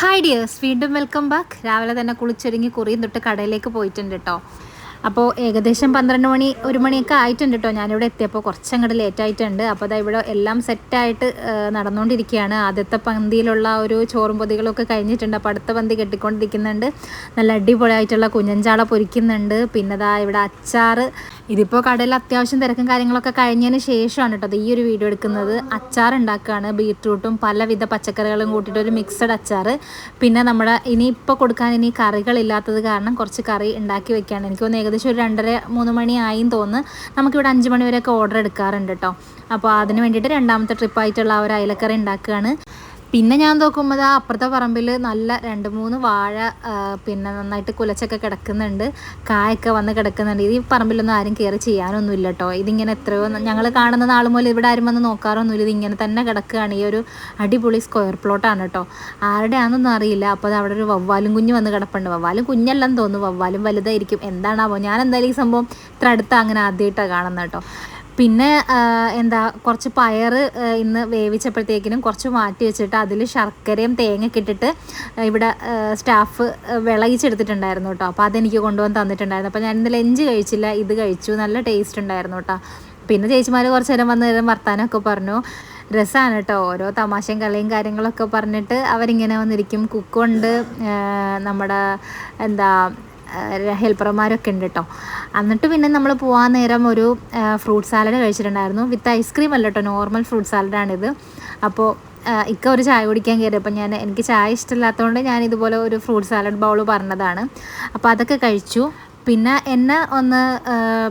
Hi dears വീണ്ടും welcome back രാവിലെ തന്നെ കുളിച്ചൊരുങ്ങി കുറിയും തൊട്ട് കടയിലേക്ക് പോയിട്ടുണ്ട് കേട്ടോ അപ്പോൾ ഏകദേശം പന്ത്രണ്ട് മണി ഒരു മണിയൊക്കെ ആയിട്ടുണ്ട് കേട്ടോ ഞാനിവിടെ എത്തിയപ്പോൾ കുറച്ചങ്ങോട്ട് ലേറ്റ് ആയിട്ടുണ്ട്. അപ്പോൾ അതാ ഇവിടെ എല്ലാം സെറ്റായിട്ട് നടന്നുകൊണ്ടിരിക്കുകയാണ് ആദ്യത്തെ പന്തിയിലുള്ള ഒരു ചോറും പൊതികളൊക്കെ കഴിഞ്ഞിട്ടുണ്ട്. അപ്പോൾ അടുത്ത പന്തി കെട്ടിക്കൊണ്ടിരിക്കുന്നുണ്ട്. നല്ല അടിപൊളിയായിട്ടുള്ള കുഞ്ഞഞ്ചാള പൊരിക്കുന്നുണ്ട്. പിന്നെ ഇവിടെ അച്ചാർ ഇതിപ്പോൾ കടയിൽ അത്യാവശ്യം തിരക്കും കാര്യങ്ങളൊക്കെ കഴിഞ്ഞതിന് ശേഷമാണ് കേട്ടോ ഈ ഒരു വീഡിയോ എടുക്കുന്നത്. അച്ചാർ ഉണ്ടാക്കുകയാണ് ബീട്രൂട്ടും പലവിധ പച്ചക്കറികളും കൂട്ടിയിട്ട് ഒരു മിക്സഡ് അച്ചാർ പിന്നെ നമ്മുടെ ഇനി ഇപ്പോൾ കൊടുക്കാൻ ഇനി കറികളില്ലാത്തത് കാരണം കുറച്ച് കറി ഉണ്ടാക്കി വെക്കുകയാണ് എനിക്ക് തോന്നുന്നു ഏകദേശം ഒരു രണ്ടര മൂന്ന് മണി ആയിന്ന് തോന്നുന്നു. നമുക്കിവിടെ അഞ്ച് മണി വരെയൊക്കെ ഓർഡർ എടുക്കാറുണ്ട് കേട്ടോ. അപ്പോൾ അതിന് വേണ്ടിയിട്ട് രണ്ടാമത്തെ ട്രിപ്പായിട്ടുള്ള ആ ഒരു അയലക്കറി ഉണ്ടാക്കുകയാണ്. പിന്നെ ഞാൻ നോക്കുമ്പോൾ ആ അപ്പുറത്തെ പറമ്പിൽ നല്ല രണ്ട് മൂന്ന് വാഴ പിന്നെ നന്നായിട്ട് കുലച്ചൊക്കെ കിടക്കുന്നുണ്ട്. കായൊക്കെ വന്ന് കിടക്കുന്നുണ്ട്. ഈ പറമ്പിലൊന്നും ആരും കയറി ചെയ്യാനൊന്നും ഇല്ല കേട്ടോ ഇതിങ്ങനെ എത്രയോ ഞങ്ങൾ കാണുന്ന നാൾ മുതൽ ഇവിടെ ആരും വന്ന് നോക്കാറൊന്നുമില്ല. ഇതിങ്ങനെ തന്നെ കിടക്കുകയാണ് ഈ ഒരു അടിപൊളി സ്ക്വയർ പ്ലോട്ടാണ് കേട്ടോ ആരുടെയാണെന്നൊന്നും അറിയില്ല. അപ്പോൾ അവിടെ ഒരു വവ്വാലും കുഞ്ഞ് വന്ന് കിടപ്പുണ്ട്. വവ്വാലും കുഞ്ഞല്ലെന്ന് തോന്നുന്നു. വവ്വാലും വലുതായിരിക്കും. എന്താണാവോ? ഞാൻ എന്തായാലും ഈ സംഭവം ഇത്ര അടുത്ത് അങ്ങനെ ആദ്യമായിട്ടാണ് കാണുന്നത് കേട്ടോ പിന്നെ എന്താ കുറച്ച് പയർ ഇന്ന് വേവിച്ചപ്പോഴത്തേക്കിനും കുറച്ച് മാറ്റി വെച്ചിട്ട് അതിൽ ശർക്കരയും തേങ്ങയൊക്കെ ഇട്ടിട്ട് ഇവിടെ സ്റ്റാഫ് വിളയിച്ചെടുത്തിട്ടുണ്ടായിരുന്നു കേട്ടോ. അപ്പോൾ അതെനിക്ക് കൊണ്ടുവന്ന് തന്നിട്ടുണ്ടായിരുന്നു. അപ്പോൾ ഞാൻ ഇന്ന് ലഞ്ച് കഴിച്ചില്ല ഇത് കഴിച്ചു. നല്ല ടേസ്റ്റ് ഉണ്ടായിരുന്നു കേട്ടോ. പിന്നെ ചേച്ചിമാർ കുറച്ച് നേരം വന്ന് നേരം വർത്താനമൊക്കെ പറഞ്ഞു. രസമാണ് കേട്ടോ. ഓരോ തമാശയും കളിയും കാര്യങ്ങളൊക്കെ പറഞ്ഞിട്ട് അവരിങ്ങനെ വന്നിരിക്കും. കുക്കുണ്ട് നമ്മുടെ എന്താ ഹെൽപ്പർമാരൊക്കെ ഉണ്ട് കേട്ടോ എന്നിട്ട് പിന്നെ നമ്മൾ പോകാൻ നേരം ഒരു ഫ്രൂട്ട് സാലഡ് കഴിച്ചിട്ടുണ്ടായിരുന്നു. വിത്ത് ഐസ്ക്രീം അല്ല കേട്ടോ നോർമൽ ഫ്രൂട്ട് സാലഡാണിത് അപ്പോൾ ഇക്ക ഒരു ചായ കുടിക്കാൻ കയറിയപ്പോൾ ഞാൻ എനിക്ക് ചായ ഇഷ്ടമില്ലാത്തതുകൊണ്ട് ഞാൻ ഇതുപോലെ ഒരു ഫ്രൂട്ട് സാലഡ് ബൗൾ പറഞ്ഞതാണ്. അപ്പോൾ അതൊക്കെ കഴിച്ചു. പിന്നെ എന്നെ ഒന്ന്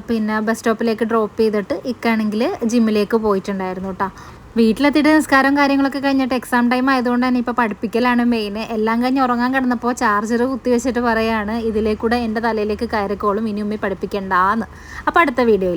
പിന്നെ ബസ് സ്റ്റോപ്പിലേക്ക് ഡ്രോപ്പ് ചെയ്തിട്ട് ഇക്കാണെങ്കിൽ ജിമ്മിലേക്ക് പോയിട്ടുണ്ടായിരുന്നു കേട്ടോ വീട്ടിലെത്തിയിട്ട് നിസ്കാരം കാര്യങ്ങളൊക്കെ കഴിഞ്ഞിട്ട് എക്സാം ടൈം ആയതുകൊണ്ട് തന്നെ ഇപ്പോൾ പഠിപ്പിക്കലാണ് മെയിൻ എല്ലാം കഴിഞ്ഞ് ഉറങ്ങാൻ കിടന്നപ്പോൾ ചാർജർ കുത്തി വെച്ചിട്ട് പറയാണ് ഇതിലേക്കൂടെ എന്റെ തലയിലേക്ക് കയറിക്കോളും ഇനി ഉമ്മി പഠിപ്പിക്കണ്ടാന്ന്. അപ്പോൾ അടുത്ത വീഡിയോയിൽ